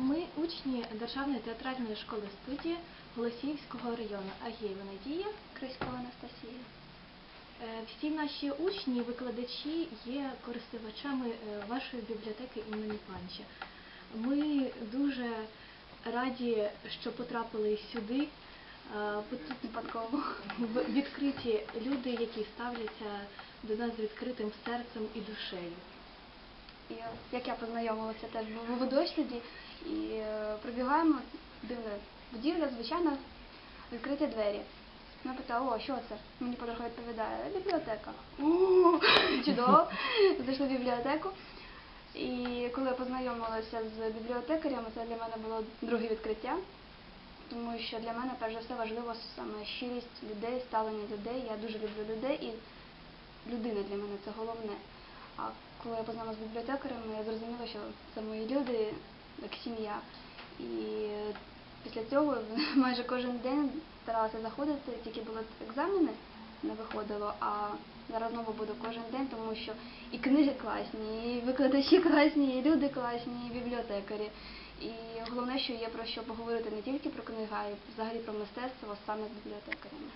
Ми учні Державної театральної школи студії Голосіївського району Агієва Надія. Криськова Анастасія. Е, Всі наші учні, викладачі є користувачами е, вашої бібліотеки імені Панча. Ми дуже раді, що потрапили сюди. Тут Випадково. відкриті люди, які ставляться до нас з відкритим серцем і душею. І е, як я познайомилася теж в водосліді і е, прибігаємо, дивна будівля, звичайно, відкриті двері. Вона питає, о, що це? Мені подруга відповідає, бібліотека. О, чудово. Зайшли в бібліотеку. І коли я познайомилася з бібліотекарями, це для мене було друге відкриття, тому що для мене перш за все важливо саме щирість людей, ставлення людей. Я дуже люблю людей і людина для мене це головне. А коли я познайомилася з бібліотекарями, я зрозуміла, що це мої люди, як сім'я. І після цього майже кожен день старалася заходити, тільки були екзамени, не виходило, а зараз знову буду кожен день, тому що і книги класні, і викладачі класні, і люди класні, і бібліотекарі. І головне, що є про що поговорити не тільки про книги, а й взагалі про мистецтво саме з бібліотекарями.